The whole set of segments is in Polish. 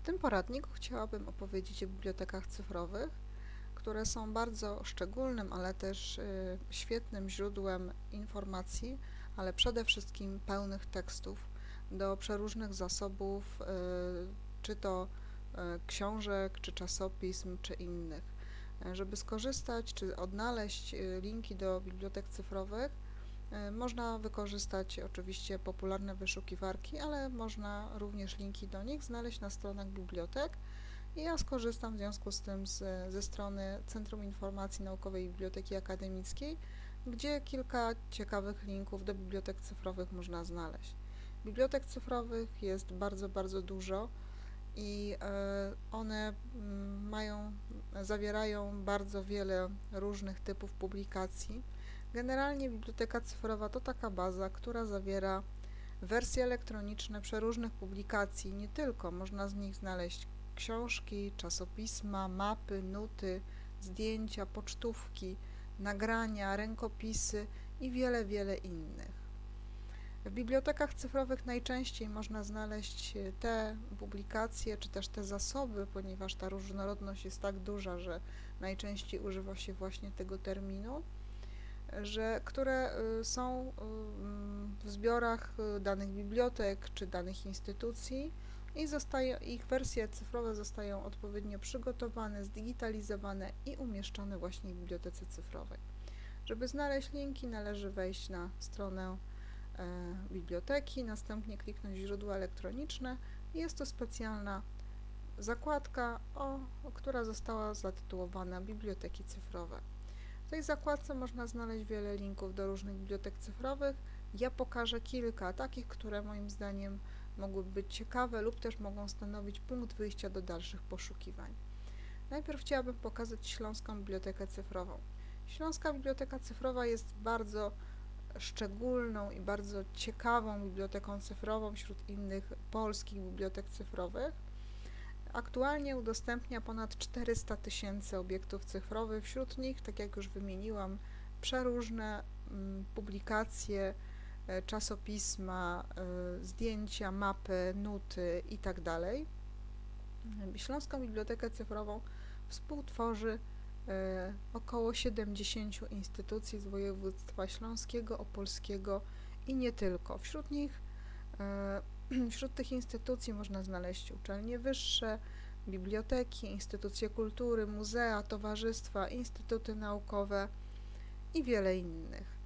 W tym poradniku chciałabym opowiedzieć o bibliotekach cyfrowych, które są bardzo szczególnym, ale też y, świetnym źródłem informacji, ale przede wszystkim pełnych tekstów do przeróżnych zasobów, y, czy to y, książek, czy czasopism, czy innych. Y, Żeby skorzystać, czy odnaleźć linki do bibliotek cyfrowych, można wykorzystać oczywiście popularne wyszukiwarki, ale można również linki do nich znaleźć na stronach bibliotek. I ja skorzystam w związku z tym z, ze strony Centrum Informacji Naukowej Biblioteki Akademickiej, gdzie kilka ciekawych linków do bibliotek cyfrowych można znaleźć. Bibliotek cyfrowych jest bardzo, bardzo dużo i e, one mm, mają, zawierają bardzo wiele różnych typów publikacji. Generalnie biblioteka cyfrowa to taka baza, która zawiera wersje elektroniczne przeróżnych publikacji, nie tylko, można z nich znaleźć książki, czasopisma, mapy, nuty, zdjęcia, pocztówki, nagrania, rękopisy i wiele, wiele innych. W bibliotekach cyfrowych najczęściej można znaleźć e, te publikacje, czy też te zasoby, ponieważ ta różnorodność jest tak duża, że najczęściej używa się właśnie tego terminu, że, które y, są y, w zbiorach y, danych bibliotek czy danych instytucji i zostaje, ich wersje cyfrowe zostają odpowiednio przygotowane, zdigitalizowane i umieszczone właśnie w bibliotece cyfrowej. Żeby znaleźć linki, należy wejść na stronę e, biblioteki, następnie kliknąć źródła elektroniczne. Jest to specjalna zakładka, o, która została zatytułowana Biblioteki cyfrowe. W tej zakładce można znaleźć wiele linków do różnych bibliotek cyfrowych. Ja pokażę kilka takich, które moim zdaniem mogłyby być ciekawe lub też mogą stanowić punkt wyjścia do dalszych poszukiwań. Najpierw chciałabym pokazać Śląską Bibliotekę Cyfrową. Śląska Biblioteka Cyfrowa jest bardzo szczególną i bardzo ciekawą biblioteką cyfrową wśród innych polskich bibliotek cyfrowych. Aktualnie udostępnia ponad 400 tysięcy obiektów cyfrowych, wśród nich, tak jak już wymieniłam, przeróżne mm, publikacje, e, czasopisma, e, zdjęcia, mapy, nuty itd. Śląską Bibliotekę Cyfrową współtworzy e, około 70 instytucji z województwa śląskiego, opolskiego i nie tylko. Wśród nich, wśród tych instytucji można znaleźć uczelnie wyższe, biblioteki, instytucje kultury, muzea, towarzystwa, instytuty naukowe i wiele innych.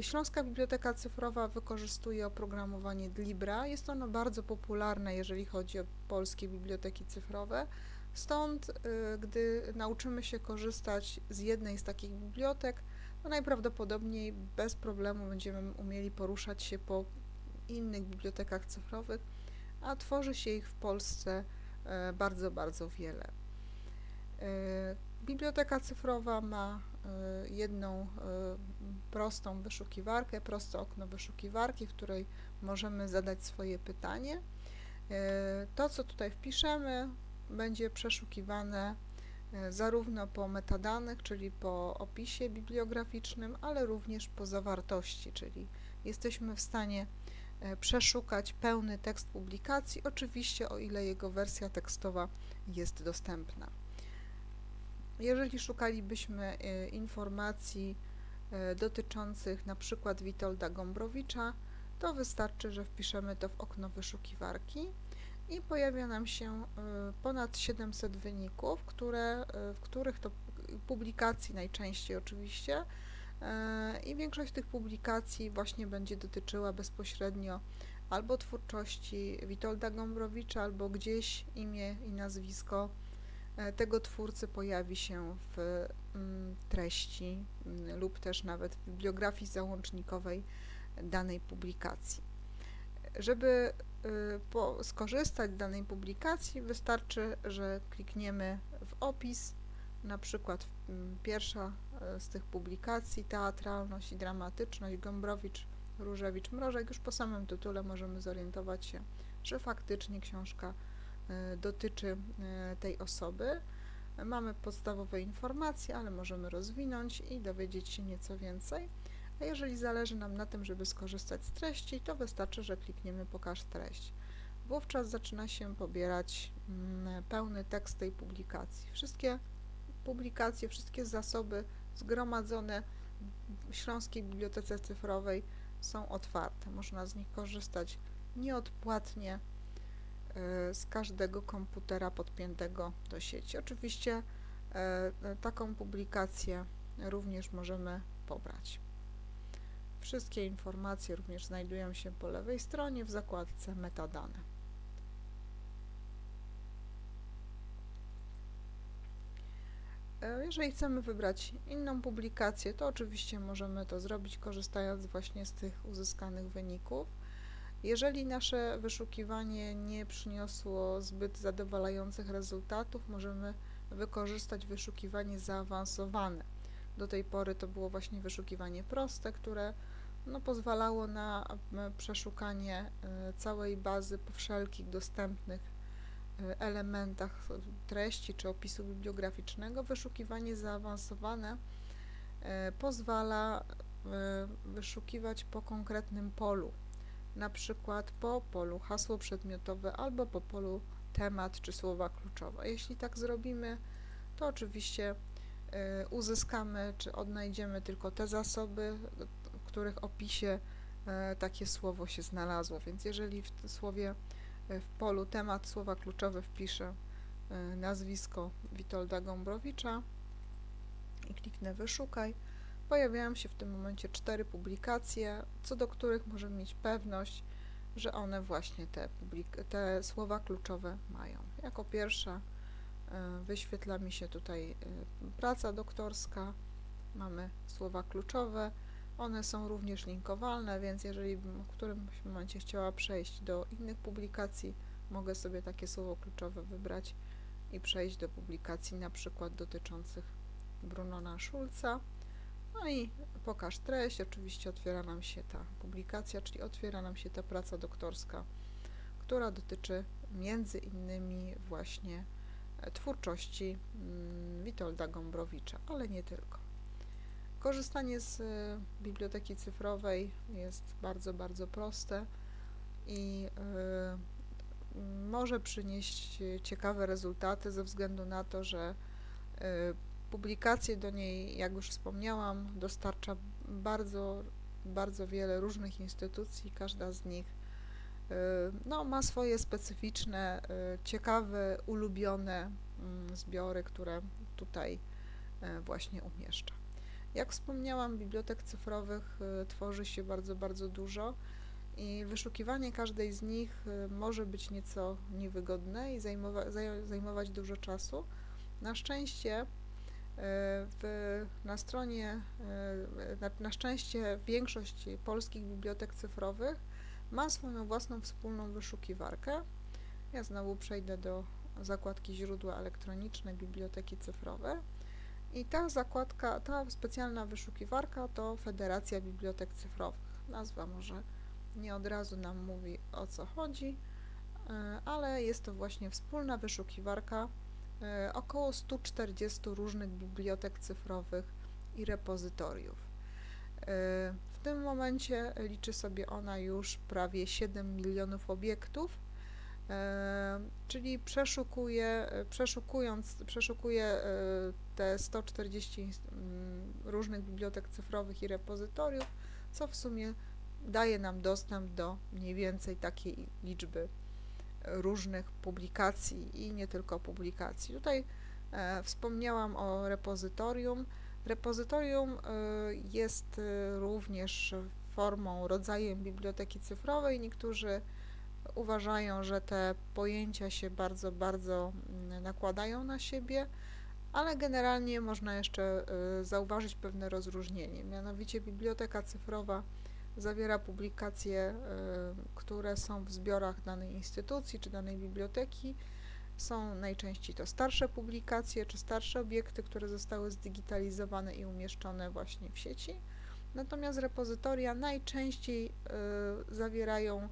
Śląska Biblioteka Cyfrowa wykorzystuje oprogramowanie Libra. Jest ono bardzo popularne, jeżeli chodzi o polskie biblioteki cyfrowe. Stąd, y, gdy nauczymy się korzystać z jednej z takich bibliotek, to najprawdopodobniej bez problemu będziemy umieli poruszać się po innych bibliotekach cyfrowych, a tworzy się ich w Polsce e, bardzo, bardzo wiele. E, Biblioteka cyfrowa ma e, jedną prostą wyszukiwarkę, proste okno wyszukiwarki, w której możemy zadać swoje pytanie. To, co tutaj wpiszemy, będzie przeszukiwane zarówno po metadanych, czyli po opisie bibliograficznym, ale również po zawartości, czyli jesteśmy w stanie przeszukać pełny tekst publikacji, oczywiście o ile jego wersja tekstowa jest dostępna. Jeżeli szukalibyśmy e, informacji e, dotyczących na przykład Witolda Gombrowicza, to wystarczy, że wpiszemy to w okno wyszukiwarki i pojawia nam się e, ponad 700 wyników, które, e, w których to publikacji najczęściej oczywiście e, i większość tych publikacji właśnie będzie dotyczyła bezpośrednio albo twórczości Witolda Gombrowicza, albo gdzieś imię i nazwisko e, tego twórcy pojawi się w mm, treści mm, lub też nawet w bibliografii załącznikowej danej publikacji. Żeby po, skorzystać z danej publikacji, wystarczy, że klikniemy w opis, na przykład w- m, pierwsza z tych publikacji, teatralność i dramatyczność, Gombrowicz, Różewicz, Mrożek, już po samym tytule możemy zorientować się, że faktycznie książka y, dotyczy y, tej osoby. Mamy podstawowe informacje, ale możemy rozwinąć i dowiedzieć się nieco więcej. A jeżeli zależy nam na tym, żeby skorzystać z treści, to wystarczy, że klikniemy Pokaż treść. wówczas zaczyna się pobierać mm, pełny tekst tej publikacji. Wszystkie publikacje, wszystkie zasoby zgromadzone w Śląskiej Bibliotece Cyfrowej są otwarte. Można z nich korzystać nieodpłatnie e, z każdego komputera podpiętego do sieci. Oczywiście e, taką publikację również możemy pobrać. Wszystkie informacje również znajdują się po lewej stronie w zakładce metadane. Jeżeli chcemy wybrać inną publikację, to oczywiście możemy to zrobić korzystając właśnie z tych uzyskanych wyników. Jeżeli nasze wyszukiwanie nie przyniosło zbyt zadowalających rezultatów, możemy wykorzystać wyszukiwanie zaawansowane. Do tej pory to było właśnie wyszukiwanie proste, które no, pozwalało na przeszukanie e, całej bazy wszelkich dostępnych e, elementach treści czy opisu bibliograficznego. Wyszukiwanie zaawansowane e, pozwala wyszukiwać po konkretnym polu, na przykład po polu hasło przedmiotowe albo po polu temat czy słowa kluczowe. Jeśli tak zrobimy, to oczywiście uzyskamy czy odnajdziemy tylko te zasoby, w których opisie takie słowo się znalazło. Więc jeżeli w słowie w polu temat słowa kluczowe wpiszę nazwisko Witolda Gombrowicza i kliknę wyszukaj, pojawiają się w tym momencie cztery publikacje, co do których możemy mieć pewność, że one właśnie te, te słowa kluczowe mają. Jako pierwsza wyświetla mi się tutaj praca doktorska, mamy słowa kluczowe, one są również linkowalne, więc jeżeli w którymś momencie chciała przejść do innych publikacji, mogę sobie takie słowo kluczowe wybrać i przejść do publikacji na przykład dotyczących Brunona Schulza. No i pokaż treść, oczywiście otwiera nam się ta publikacja, czyli otwiera nam się ta praca doktorska, która dotyczy między innymi właśnie twórczości mm, Witolda Gombrowicza, ale nie tylko. Korzystanie z y, biblioteki cyfrowej jest bardzo, bardzo proste i y, może przynieść ciekawe rezultaty ze względu na to, że y, publikacje do niej, jak już wspomniałam, dostarcza bardzo, bardzo wiele różnych instytucji, każda z nich no, ma swoje specyficzne, ciekawe, ulubione mm, zbiory, które tutaj właśnie umieszcza. Jak wspomniałam, bibliotek cyfrowych y, tworzy się bardzo, bardzo dużo i wyszukiwanie każdej z nich y, może być nieco niewygodne i zajmowa zajmować dużo czasu. Na szczęście y, w, na stronie, na, na szczęście większość polskich bibliotek cyfrowych ma swoją własną wspólną wyszukiwarkę. Ja znowu przejdę do zakładki źródła elektroniczne biblioteki cyfrowe i ta zakładka, ta specjalna wyszukiwarka to Federacja Bibliotek Cyfrowych. Nazwa może nie od razu nam mówi o co chodzi, e, ale jest to właśnie wspólna wyszukiwarka e, około 140 różnych bibliotek cyfrowych i repozytoriów. E, w tym momencie liczy sobie ona już prawie 7 milionów obiektów, czyli przeszukuje, przeszukując, przeszukuje te 140 mm, różnych bibliotek cyfrowych i repozytoriów, co w sumie daje nam dostęp do mniej więcej takiej liczby różnych publikacji i nie tylko publikacji. Tutaj e, wspomniałam o repozytorium. Repozytorium e, jest e, również formą, rodzajem biblioteki cyfrowej. Niektórzy uważają, że te pojęcia się bardzo, bardzo mm, nakładają na siebie ale generalnie można jeszcze y, zauważyć pewne rozróżnienie. Mianowicie biblioteka cyfrowa zawiera publikacje, y, które są w zbiorach danej instytucji czy danej biblioteki. Są najczęściej to starsze publikacje czy starsze obiekty, które zostały zdigitalizowane i umieszczone właśnie w sieci. Natomiast repozytoria najczęściej y, zawierają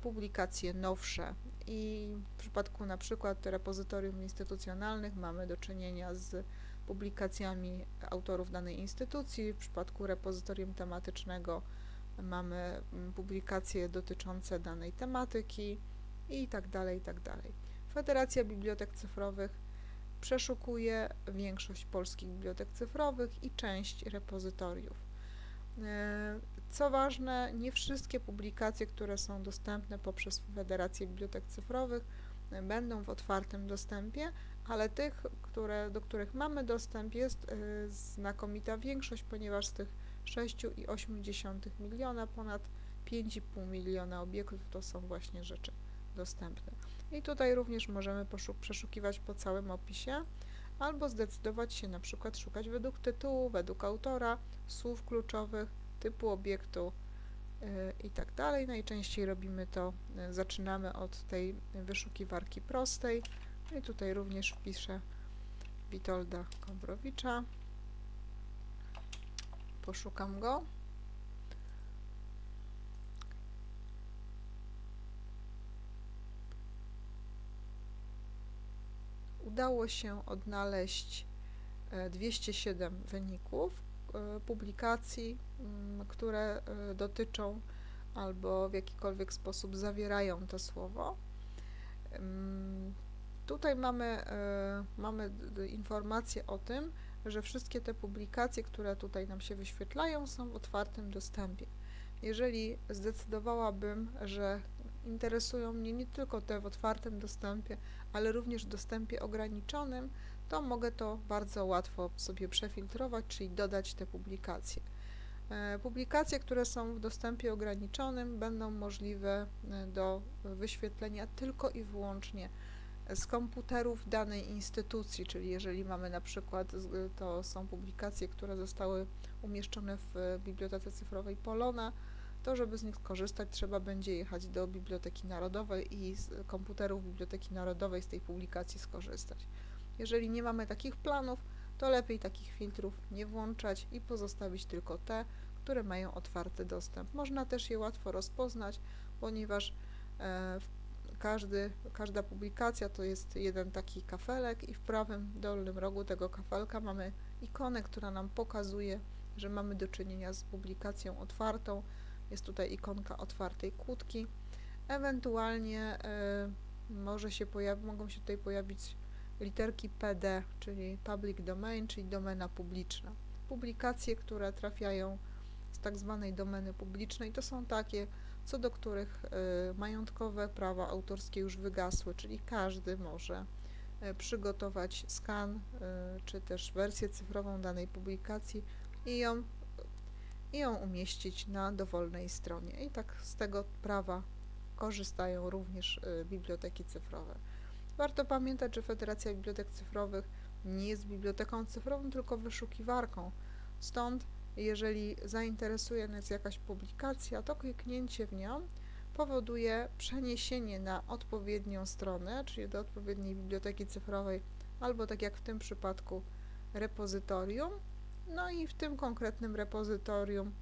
publikacje nowsze, i w przypadku na przykład repozytorium instytucjonalnych mamy do czynienia z publikacjami autorów danej instytucji, w przypadku repozytorium tematycznego mamy mm, publikacje dotyczące danej tematyki, i tak dalej, i tak dalej. Federacja Bibliotek Cyfrowych przeszukuje większość polskich bibliotek cyfrowych i część repozytoriów. E, Co ważne, nie wszystkie publikacje, które są dostępne poprzez Federację Bibliotek Cyfrowych e, będą w otwartym dostępie, ale tych, które, do których mamy dostęp jest e, znakomita większość, ponieważ z tych 6,8 miliona ponad 5,5 miliona obiektów to są właśnie rzeczy dostępne. I tutaj również możemy przeszukiwać po całym opisie, albo zdecydować się na przykład szukać według tytułu, według autora, słów kluczowych, typu obiektu yy, i tak dalej. Najczęściej robimy to, yy, zaczynamy od tej wyszukiwarki prostej. No I tutaj również wpiszę Witolda Kombrowicza. Poszukam go. Udało się odnaleźć 207 wyników e, publikacji, mm, które e, dotyczą albo w jakikolwiek sposób zawierają to słowo. Tutaj mamy, e, mamy informację o tym, że wszystkie te publikacje, które tutaj nam się wyświetlają, są w otwartym dostępie. Jeżeli zdecydowałabym, że interesują mnie nie tylko te w otwartym dostępie, ale również w dostępie ograniczonym, to mogę to bardzo łatwo sobie przefiltrować, czyli dodać te publikacje. E, publikacje, które są w dostępie ograniczonym, będą możliwe e, do wyświetlenia tylko i wyłącznie z komputerów danej instytucji, czyli jeżeli mamy na przykład, to są publikacje, które zostały umieszczone w Bibliotece Cyfrowej Polona, to żeby z nich skorzystać trzeba będzie jechać do Biblioteki Narodowej i z komputerów Biblioteki Narodowej z tej publikacji skorzystać. Jeżeli nie mamy takich planów, to lepiej takich filtrów nie włączać i pozostawić tylko te, które mają otwarty dostęp. Można też je łatwo rozpoznać, ponieważ e, każdy, każda publikacja to jest jeden taki kafelek i w prawym dolnym rogu tego kafelka mamy ikonę, która nam pokazuje, że mamy do czynienia z publikacją otwartą, jest tutaj ikonka otwartej kłódki. Ewentualnie y, może się pojawi, mogą się tutaj pojawić literki PD, czyli Public Domain, czyli domena publiczna. Publikacje, które trafiają z tak zwanej domeny publicznej, to są takie, co do których y, majątkowe prawa autorskie już wygasły, czyli każdy może y, przygotować skan czy też wersję cyfrową danej publikacji i ją i ją umieścić na dowolnej stronie. I tak z tego prawa korzystają również y, biblioteki cyfrowe. Warto pamiętać, że Federacja Bibliotek Cyfrowych nie jest biblioteką cyfrową, tylko wyszukiwarką. Stąd, jeżeli zainteresuje nas jakaś publikacja, to kliknięcie w nią powoduje przeniesienie na odpowiednią stronę, czyli do odpowiedniej biblioteki cyfrowej, albo tak jak w tym przypadku repozytorium, no i w tym konkretnym repozytorium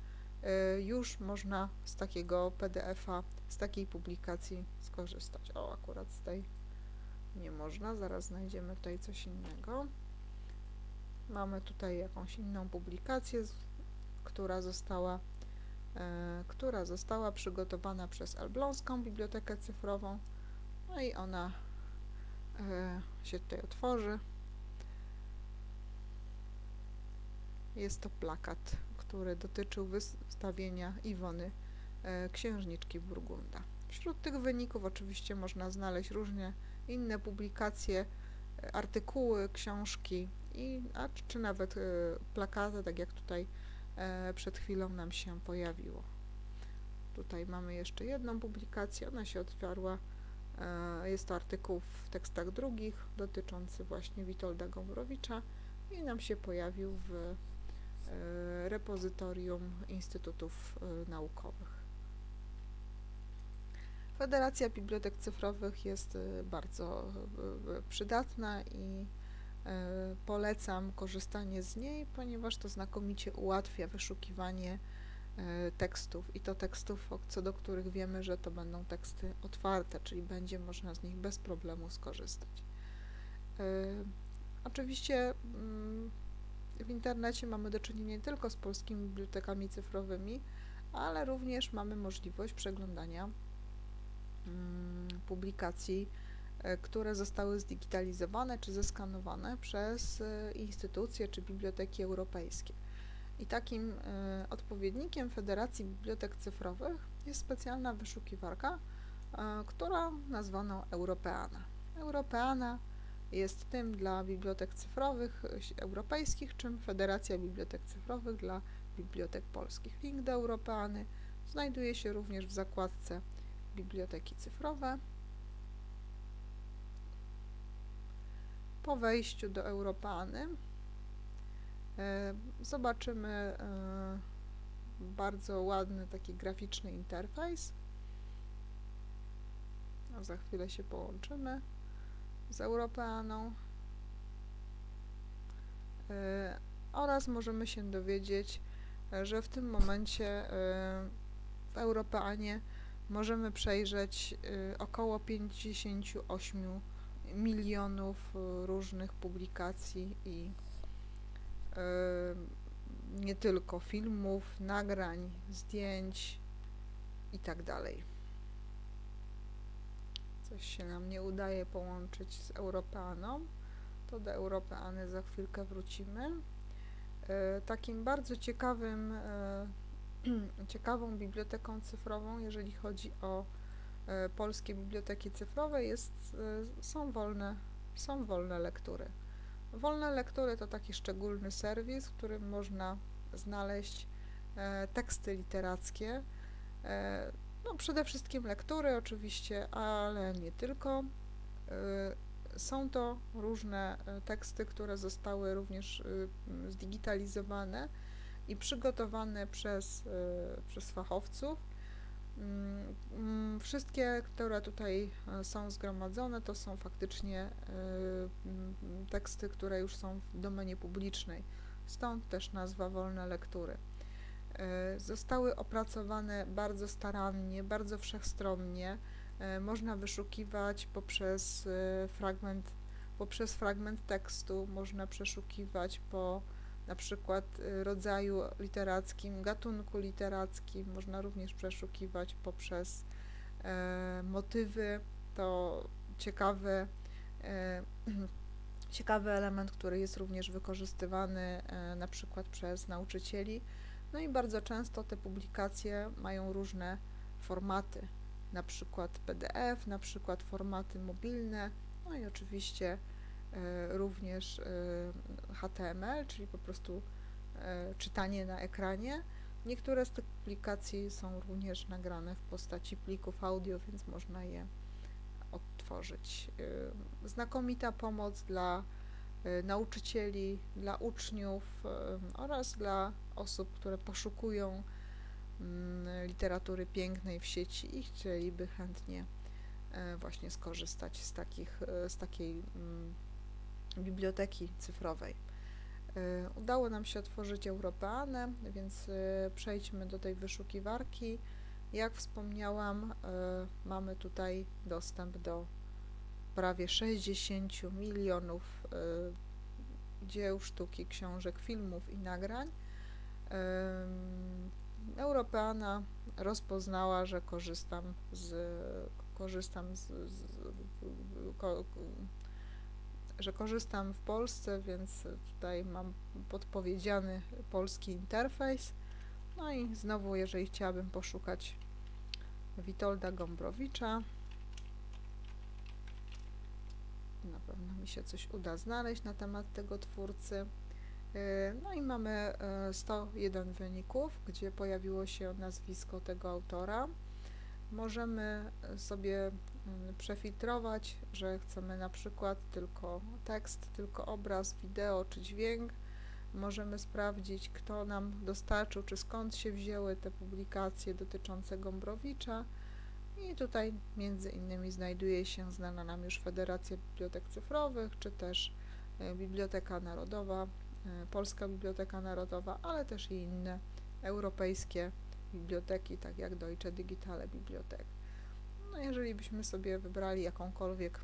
y, już można z takiego PDF-a, z takiej publikacji skorzystać. O, akurat z tej nie można, zaraz znajdziemy tutaj coś innego. Mamy tutaj jakąś inną publikację, która została, e, która została przygotowana przez Elbląską Bibliotekę Cyfrową. No i ona e, się tutaj otworzy. Jest to plakat, który dotyczył wystawienia Iwony e, Księżniczki Burgunda. Wśród tych wyników oczywiście można znaleźć różne inne publikacje, e, artykuły, książki, i, a, czy nawet e, plakaty, tak jak tutaj przed chwilą nam się pojawiło. Tutaj mamy jeszcze jedną publikację, ona się otwarła. Jest to artykuł w tekstach drugich dotyczący właśnie Witolda Gombrowicza i nam się pojawił w repozytorium instytutów e, naukowych. Federacja Bibliotek Cyfrowych jest e, bardzo przydatna i polecam korzystanie z niej, ponieważ to znakomicie ułatwia wyszukiwanie tekstów i to tekstów, co do których wiemy, że to będą teksty otwarte, czyli będzie można z nich bez problemu skorzystać. Oczywiście mm, w internecie mamy do czynienia nie tylko z polskimi bibliotekami cyfrowymi, ale również mamy możliwość przeglądania mm, publikacji, e, które zostały zdigitalizowane czy zeskanowane przez e, instytucje czy biblioteki europejskie. I takim e, odpowiednikiem Federacji Bibliotek Cyfrowych jest specjalna wyszukiwarka, która nazwano Europeana. Europeana jest tym dla bibliotek cyfrowych europejskich, czym Federacja Bibliotek Cyfrowych dla bibliotek polskich. Link do Europeany znajduje się również w zakładce Biblioteki Cyfrowe. Po wejściu do Europeany e, zobaczymy e, bardzo ładny taki graficzny interfejs. A za chwilę się połączymy z Europeaną. E, oraz możemy się dowiedzieć, e, że w tym momencie e, w Europeanie możemy przejrzeć około 58 milionów różnych publikacji i nie tylko filmów, nagrań, zdjęć i tak. Coś się nam nie udaje połączyć z Europeaną, to do Europeany za chwilkę wrócimy. E, Takim bardzo ciekawym, e, ciekawą biblioteką cyfrową, jeżeli chodzi o e, polskie biblioteki cyfrowe, jest, są, wolne, są wolne lektury. Wolne lektury to taki szczególny serwis, w którym można znaleźć teksty literackie. No, przede wszystkim lektury oczywiście, ale nie tylko. E, Są to różne e, teksty, które zostały również y, zdigitalizowane i przygotowane przez, przez fachowców. Mm, mm, Wszystkie, które tutaj są zgromadzone, to są faktycznie teksty, które już są w domenie publicznej. Stąd też nazwa wolne lektury. E, Zostały opracowane bardzo starannie, bardzo wszechstronnie. E, Można wyszukiwać poprzez e, fragment, poprzez fragment tekstu, można przeszukiwać po na przykład rodzaju literackim, gatunku literackim, można również przeszukiwać poprzez e, motywy. To ciekawy, e, ciekawy element, który jest również wykorzystywany e, na przykład przez nauczycieli. No i bardzo często te publikacje mają różne formaty, na przykład PDF, na przykład formaty mobilne, no i oczywiście e, również e, HTML, czyli po prostu e, czytanie na ekranie. Niektóre z tych publikacji są również nagrane w postaci plików audio, więc można je odtworzyć. Znakomita pomoc dla nauczycieli, dla uczniów oraz dla osób, które poszukują mm, literatury pięknej w sieci i chcieliby chętnie e, właśnie skorzystać z, takich, e, z takiej mm, biblioteki cyfrowej. E, Udało nam się otworzyć Europeanę, więc przejdźmy do tej wyszukiwarki. Jak wspomniałam, mamy tutaj dostęp do prawie 60 milionów dzieł, sztuki, książek, filmów i nagrań. Europeana rozpoznała, że korzystam z, korzystam z, z ko, że korzystam w Polsce, więc tutaj mam podpowiedziany polski interfejs. No i znowu, jeżeli chciałabym poszukać Witolda Gombrowicza, na pewno mi się coś uda znaleźć na temat tego twórcy. E, No i mamy e, 101 wyników, gdzie pojawiło się nazwisko tego autora. Możemy e, sobie przefiltrować, że chcemy na przykład tylko tekst, tylko obraz, wideo czy dźwięk. Możemy sprawdzić, kto nam dostarczył, czy skąd się wzięły te publikacje dotyczące Gombrowicza. I tutaj między innymi znajduje się znana nam już Federacja Bibliotek Cyfrowych, czy też Biblioteka Narodowa, Polska Biblioteka Narodowa, ale też i inne europejskie biblioteki, tak jak Deutsche Digitale Bibliothek. No jeżeli byśmy sobie wybrali jakąkolwiek,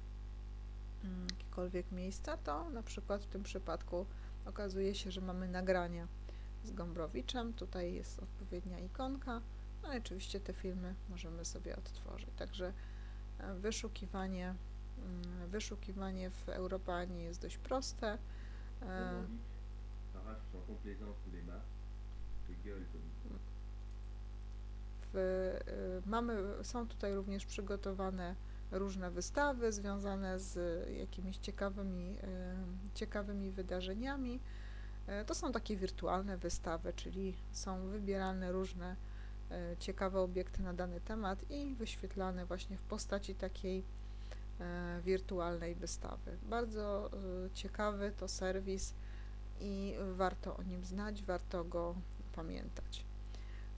mm, jakiekolwiek miejsca, to na przykład w tym przypadku okazuje się, że mamy nagrania z Gombrowiczem, tutaj jest odpowiednia ikonka, no i oczywiście te filmy możemy sobie odtworzyć. Także E, Wyszukiwanie, mm, wyszukiwanie w Europanie jest dość proste. E, Aujourd'hui, arrache sans complaisance tous les mâts, gueule comme mamy, są tutaj również przygotowane różne wystawy związane z jakimiś ciekawymi, y, ciekawymi wydarzeniami. Y, To są takie wirtualne wystawy, czyli są wybierane różne y, ciekawe obiekty na dany temat i wyświetlane właśnie w postaci takiej wirtualnej wystawy. Bardzo ciekawy to serwis i warto o nim znać, warto go pamiętać.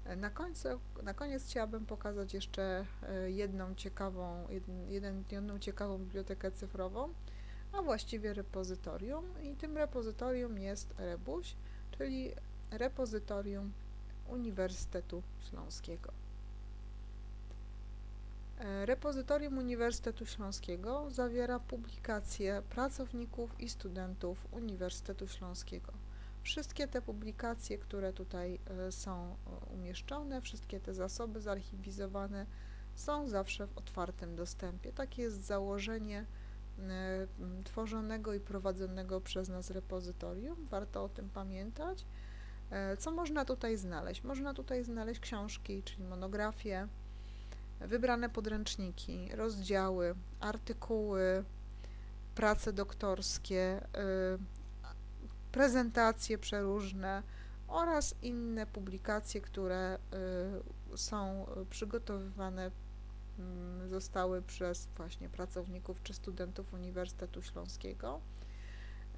E, Na, końcu, na koniec chciałabym pokazać jeszcze e, jedną ciekawą, jeden, jedną ciekawą bibliotekę cyfrową, a właściwie repozytorium. I tym repozytorium jest Rebuś, czyli repozytorium Uniwersytetu Śląskiego. E, Repozytorium Uniwersytetu Śląskiego zawiera publikacje pracowników i studentów Uniwersytetu Śląskiego. Wszystkie te publikacje, które tutaj e, są e, umieszczone, wszystkie te zasoby zarchiwizowane są zawsze w otwartym dostępie. Takie jest założenie tworzonego i prowadzonego przez nas repozytorium. Warto o tym pamiętać. Co można tutaj znaleźć? Można tutaj znaleźć książki, czyli monografie, wybrane podręczniki, rozdziały, artykuły, prace doktorskie, y, prezentacje przeróżne oraz inne publikacje, które y, są przygotowywane, mm, zostały przez właśnie pracowników czy studentów Uniwersytetu Śląskiego.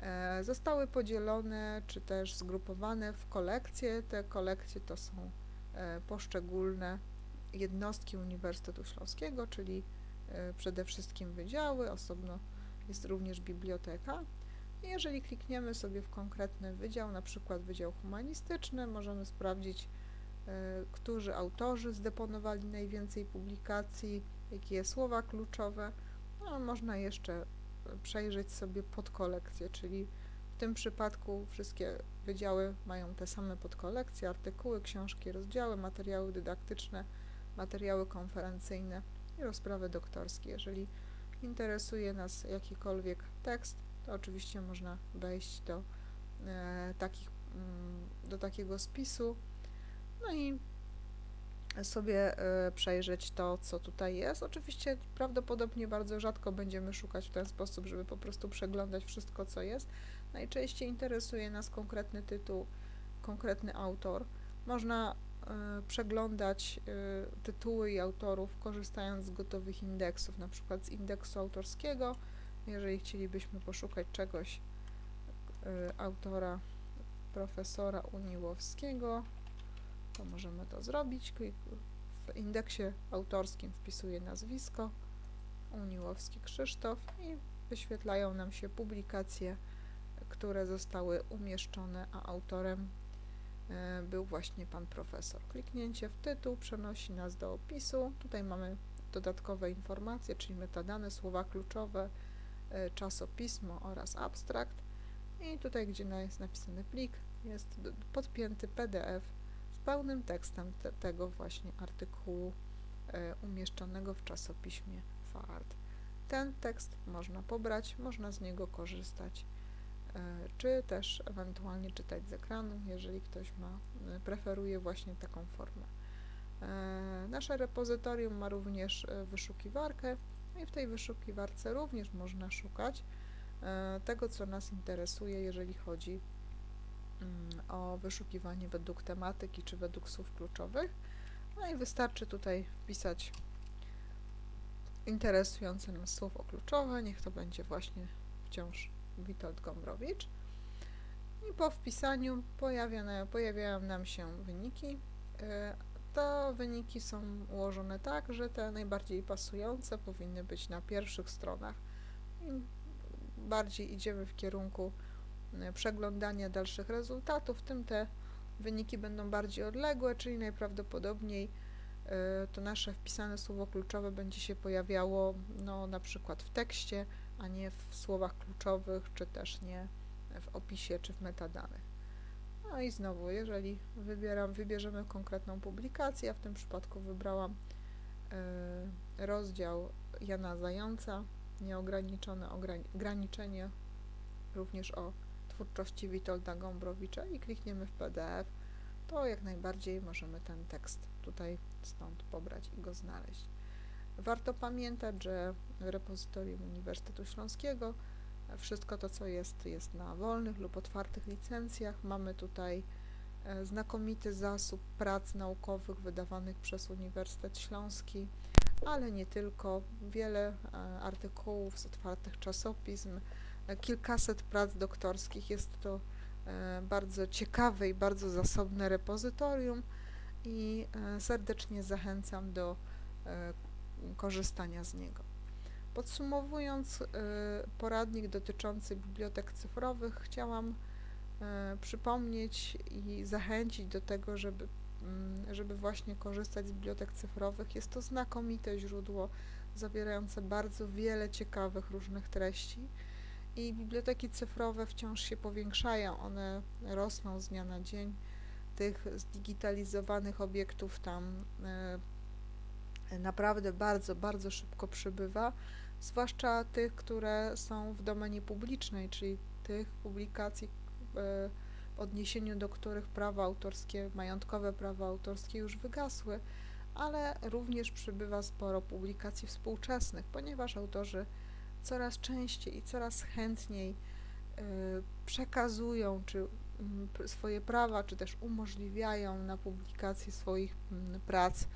E, Zostały podzielone czy też zgrupowane w kolekcje. Te kolekcje to są e, poszczególne jednostki Uniwersytetu Śląskiego, czyli e, przede wszystkim wydziały, osobno jest również biblioteka. Jeżeli klikniemy sobie w konkretny wydział, na przykład Wydział Humanistyczny, możemy sprawdzić, e, którzy autorzy zdeponowali najwięcej publikacji, jakie słowa kluczowe. No, można jeszcze e, przejrzeć sobie podkolekcje, czyli w tym przypadku wszystkie wydziały mają te same podkolekcje, artykuły, książki, rozdziały, materiały dydaktyczne, materiały konferencyjne i rozprawy doktorskie. Jeżeli interesuje nas jakikolwiek tekst, to oczywiście można wejść do, e, takich, mm, do takiego spisu, no i sobie e, przejrzeć to, co tutaj jest. Oczywiście prawdopodobnie bardzo rzadko będziemy szukać w ten sposób, żeby po prostu przeglądać wszystko, co jest. Najczęściej interesuje nas konkretny tytuł, konkretny autor. Można przeglądać e, tytuły i autorów korzystając z gotowych indeksów, na przykład z indeksu autorskiego. Jeżeli chcielibyśmy poszukać czegoś e, autora profesora Uniłowskiego, to możemy to zrobić. W indeksie autorskim wpisuję nazwisko Uniłowski Krzysztof i wyświetlają nam się publikacje, które zostały umieszczone, a autorem e, był właśnie pan profesor. Kliknięcie w tytuł przenosi nas do opisu. Tutaj mamy dodatkowe informacje, czyli metadane, słowa kluczowe, e, czasopismo oraz abstrakt. I tutaj, gdzie jest napisany plik, jest podpięty PDF z pełnym tekstem te, tego właśnie artykułu e, umieszczonego w czasopiśmie FART. Ten tekst można pobrać, można z niego korzystać, e, czy też ewentualnie czytać z ekranu, jeżeli ktoś ma, e, preferuje właśnie taką formę. E, Nasze repozytorium ma również e, wyszukiwarkę i w tej wyszukiwarce również można szukać e, tego, co nas interesuje, jeżeli chodzi mm, o wyszukiwanie według tematyki czy według słów kluczowych. No i wystarczy tutaj wpisać interesujące nas słowo kluczowe, niech to będzie właśnie wciąż Witold Gombrowicz. I po wpisaniu pojawiają nam się wyniki. E, Te wyniki są ułożone tak, że te najbardziej pasujące powinny być na pierwszych stronach. Im bardziej idziemy w kierunku e, przeglądania dalszych rezultatów, tym te wyniki będą bardziej odległe, czyli najprawdopodobniej e, to nasze wpisane słowo kluczowe będzie się pojawiało no, na przykład w tekście, a nie w słowach kluczowych, czy też nie w opisie, czy w metadanych. No i znowu, jeżeli wybieram, wybierzemy konkretną publikację, ja w tym przypadku wybrałam e, rozdział Jana Zająca, nieograniczone ograni- ograniczenie, również o twórczości Witolda Gombrowicza i klikniemy w PDF, to jak najbardziej możemy ten tekst tutaj stąd pobrać i go znaleźć. Warto pamiętać, że repozytorium Uniwersytetu Śląskiego wszystko to, co jest, jest na wolnych lub otwartych licencjach. Mamy tutaj e, znakomity zasób prac naukowych wydawanych przez Uniwersytet Śląski, ale nie tylko. Wiele e, artykułów z otwartych czasopism, e, kilkaset prac doktorskich. Jest to bardzo ciekawe i bardzo zasobne repozytorium i serdecznie zachęcam do korzystania z niego. Podsumowując e, poradnik dotyczący bibliotek cyfrowych, chciałam e, przypomnieć i zachęcić do tego, żeby, mm, żeby właśnie korzystać z bibliotek cyfrowych. Jest to znakomite źródło zawierające bardzo wiele ciekawych różnych treści i biblioteki cyfrowe wciąż się powiększają, one rosną z dnia na dzień. Tych zdigitalizowanych obiektów tam e, naprawdę bardzo, bardzo szybko przybywa, zwłaszcza tych, które są w domenie publicznej, czyli tych publikacji, e, w odniesieniu do których prawa autorskie, majątkowe prawa autorskie już wygasły, ale również przybywa sporo publikacji współczesnych, ponieważ autorzy coraz częściej i coraz chętniej e, przekazują czy mm, swoje prawa, czy też umożliwiają na publikację swoich mm, prac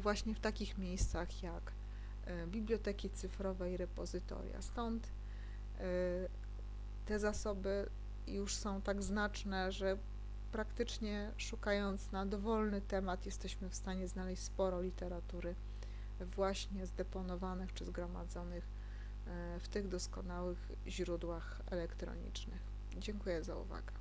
właśnie w takich miejscach jak e, biblioteki cyfrowe i repozytoria. Stąd e, te zasoby już są tak znaczne, że praktycznie szukając na dowolny temat jesteśmy w stanie znaleźć sporo literatury właśnie zdeponowanych czy zgromadzonych e, w tych doskonałych źródłach elektronicznych. Dziękuję za uwagę.